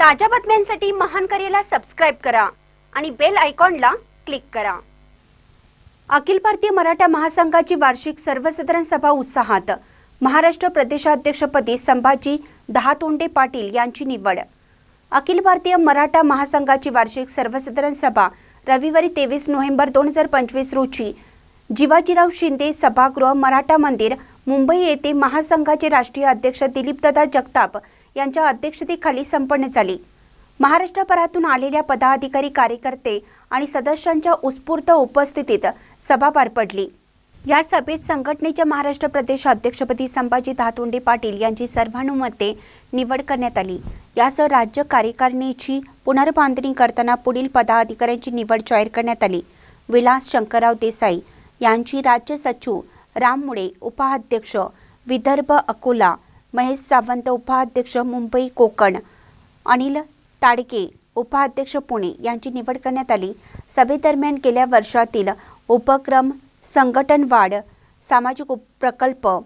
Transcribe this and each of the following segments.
ताज्या बातम्यांसाठी महान करेला सबस्क्राईब करा आणि बेल आयकॉनला क्लिक करा. अखिल भारतीय मराठा महासंघाची वार्षिक सर्वसाधारण सभा उत्साहात महाराष्ट्र प्रदेशाध्यक्षपदी संभाजी दहातोंडे पाटील यांची निवड. अखिल भारतीय मराठा महासंघाची वार्षिक सर्वसाधारण सभा रविवारी तेवीस नोव्हेंबर दोन हजार पंचवीस रोजी जिवाजीराव शिंदे सभागृह मराठा मंदिर मुंबई येथे महासंघाचे राष्ट्रीय अध्यक्ष दिलीपदादा जगताप यांच्या अध्यक्षतेखाली संपन्न झाली. महाराष्ट्रभरातून आलेल्या पदाधिकारी कार्यकर्ते आणि सदस्यांच्या उत्स्फूर्त उपस्थितीत सभा पार पडली. या सभेत संघटनेच्या महाराष्ट्र प्रदेश अध्यक्षपदी संभाजी धातोंडे पाटील यांची सर्वानुमते निवड करण्यात आली. यासह राज्य कार्यकारिणीची पुनर्बांधणी करताना पुढील पदाधिकाऱ्यांची निवड जाहीर करण्यात आली. विलास शंकरराव देसाई यांची राज्य सचिव राम मुळे उपाध्यक्ष विदर्भ अकोला महेश सावंत उपाध्यक्ष मुंबई कोकण. अनिल ताडके उपाध्यक्ष पुणे यांची निवड करण्यात आली. सभेदरम्यान गेल्या वर्षातील उपक्रम संघटन वाढ सामाजिक उप- प्रकल्प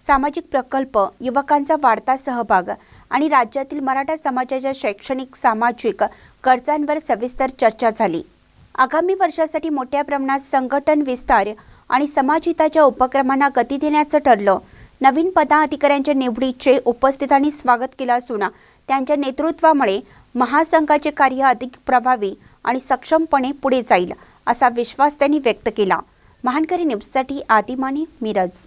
सामाजिक प्रकल्प युवकांचा वाढता सहभाग आणि राज्यातील मराठा समाजाच्या शैक्षणिक सामाजिक गरजांवर सविस्तर चर्चा झाली. आगामी वर्षासाठी मोठ्या प्रमाणात संघटन विस्तार आणि समाजहिताच्या उपक्रमांना गती देण्याचं ठरलं. नवीन पदाधिकाऱ्यांच्या निवडीचे उपस्थितांनी स्वागत केलं असून त्यांच्या नेतृत्वामुळे महासंघाचे कार्य अधिक प्रभावी आणि सक्षमपणे पुढे जाईल असा विश्वास त्यांनी व्यक्त केला. महानकरी न्यूजसाठी आदिमानी मिरज.